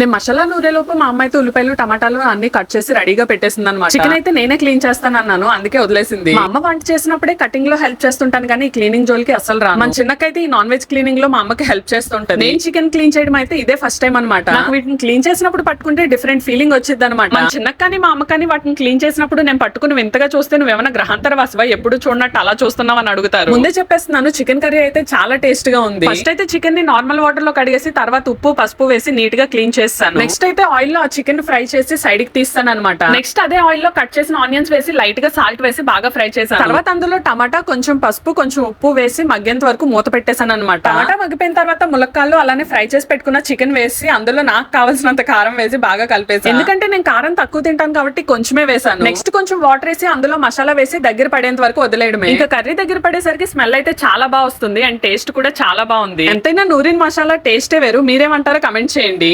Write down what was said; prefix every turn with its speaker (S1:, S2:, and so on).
S1: నేను మసాలా నూరేలోపు మా అమ్మ అయితే ఉల్లిపాయలు టమాటాలు అన్ని కట్ చేసి రెడీగా పెట్టేసింది అనమాట చికెన్ అయితే నేనే క్లీన్ చేస్తాను అన్నాను అందుకే వదిలేసింది. మా అమ్మ వంట చేసినప్పుడే కటింగ్లో హెల్ప్ చేస్తుంటాను కానీ ఈ క్లీనింగ్ జోలికి అసలు రాను. మన చిన్నకైతే ఈ నాన్ వెజ్ క్లీనింగ్లో మా అమ్మకి హెల్ప్ చేస్తుంటది. నేను చికెన్ క్లీన్ చేయడం అయితే ఇదే ఫస్ట్ టైం అనమాట నాకు వీటిని క్లీన్ చేసినప్పుడు పట్టుకుంటే డిఫరెంట్ ఫీలింగ్ వచ్చింది అనమాట మన చిన్నక్క కానీ మా అమ్మ కానీ వాటిని క్లీన్ చేసినప్పుడు నేను పట్టుకుని వింతగా చూస్తే నువ్వేమైనా గ్రహాంతర వాసవా? ఎప్పుడు చూడనట్టు అలా చూస్తున్నావు అని అడుగుతారు. ముందే చెప్పేస్తున్నాను చికెన్ కర్రీ అయితే చాలా టేస్ట్గా ఉంది. ఫస్ట్ అయితే చికెన్ని నార్మల్ వాటర్లో కడిగేసి తర్వాత ఉప్పు పసుపు వేసి నీట్గా క్లీన్ చేస్తాను. నెక్స్ట్ అయితే ఆయిల్లో ఆ చికెన్ ఫ్రై చేసి సైడ్కి తీస్తాను అనమాట నెక్స్ట్ అదే ఆయిల్లో కట్ చేసిన ఆనియన్స్ వేసి లైట్గా సాల్ట్ వేసి బాగా ఫ్రై చేశాను. తర్వాత అందులో టమాటా కొంచెం పసుపు కొంచెం ఉప్పు వేసి మగ్గేంత వరకు మూత పెట్టేశాను అనమాట టమాటా మగ్గిపోయిన తర్వాత ములక్కాళ్ళు అలానే ఫ్రై చేసి పెట్టుకున్న చికెన్ వేసి అందులో నాకు కావాల్సినంత కారం వేసి బాగా కలిపేసి ఎందుకంటే నేను కారం తక్కువ తింటాను కాబట్టి కొంచెమే వేసాను నెక్స్ట్ కొంచెం వాటర్ వేసి అందులో మసాలా వేసి దగ్గర పడేంత వరకు వదిలేయడమే. ఇంకా కర్రీ దగ్గర పడేసరికి స్మెల్ అయితే చాలా బాగా వస్తుంది అండ్ టేస్ట్ కూడా చాలా బాగుంది. ఎంతైనా నూరిన్ మసాలా టేస్టే వేరు. మీరేమంటారో కమెంట్ చేయండి.